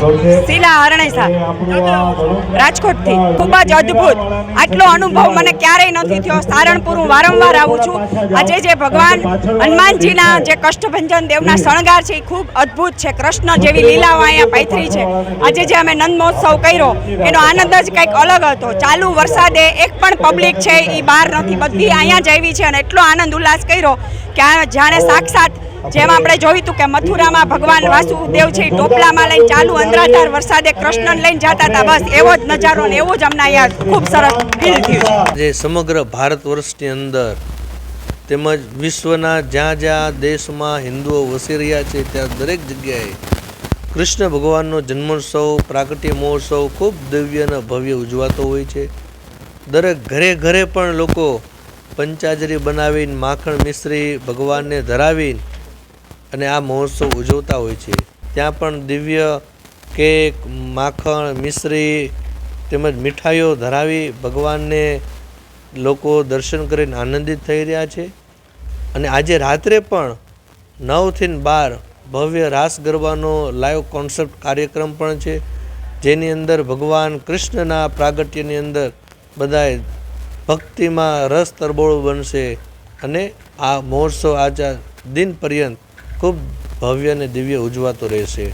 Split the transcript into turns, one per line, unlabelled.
શીલા હરણેસા રાજકોટથી ખૂબ જ અદ્ભુત. આટલો અનુભવ મને ક્યારેય નથી થયો. સારણપુર હું વારંવાર આવું છું. આજે જે ભગવાન હનુમાનજીના જે કષ્ટભંજન દેવના શણગાર છે એ ખૂબ અદ્ભુત છે. કૃષ્ણ જેવી લીલાઓ અહીંયા પૈથરી છે. આજે જે અમે નંદ મહોત્સવ કર્યો એનો આનંદ જ કંઈક અલગ હતો. ચાલુ વરસાદે એક પણ પબ્લિક છે એ બહાર નથી. બધી અહીંયા જ આવી છે અને એટલો આનંદ ઉલ્લાસ કર્યો કે જાણે સાક્ષાત જેમ આપણે જોયું હતું કે મથુરામાં ભગવાન વાસુદેવ છે ટોપલામાં લઈને ચાલુ અંધરાધાર વરસાદે કૃષ્ણને લઈને જતા હતા. બસ એવો જ નજારો ને એવું જ અમને અહીંયા ખૂબ સરસ ફીલ થયું
જે સમગ્ર ભારત વર્ષની અંદર તેમજ વિશ્વના જ્યાં જ્યાં દેશમાં હિન્દુઓ વસી રહ્યા છે, ત્યાં દરેક જગ્યાએ કૃષ્ણ ભગવાનનો જન્મોત્સવ પ્રાગટ્ય મહોત્સવ ખૂબ દિવ્ય અને ભવ્ય ઉજવાતો હોય છે. દરેક ઘરે ઘરે પણ લોકો પંચાજરી બનાવીને, માખણ મિશ્રી ભગવાનને ધરાવીને અને આ મહોત્સવ ઉજવતા હોય છે. ત્યાં પણ દિવ્ય કેક, માખણ, મિશ્રી તેમજ મીઠાઈઓ ધરાવી ભગવાનને લોકો દર્શન કરીને આનંદિત થઈ રહ્યા છે. અને આજે રાત્રે પણ નવથી બાર ભવ્ય રાસ ગરબાનો લાઈવ કોન્સેપ્ટ કાર્યક્રમ પણ છે. જેની અંદર ભગવાન કૃષ્ણના પ્રાગટ્યની અંદર બધાએ ભક્તિમાં રસ તરબોળો બનશે અને આ મહોત્સવ આચાર દિન પર્યંત ખૂબ ભવ્ય અને દિવ્ય ઉજવાતો રહેશે.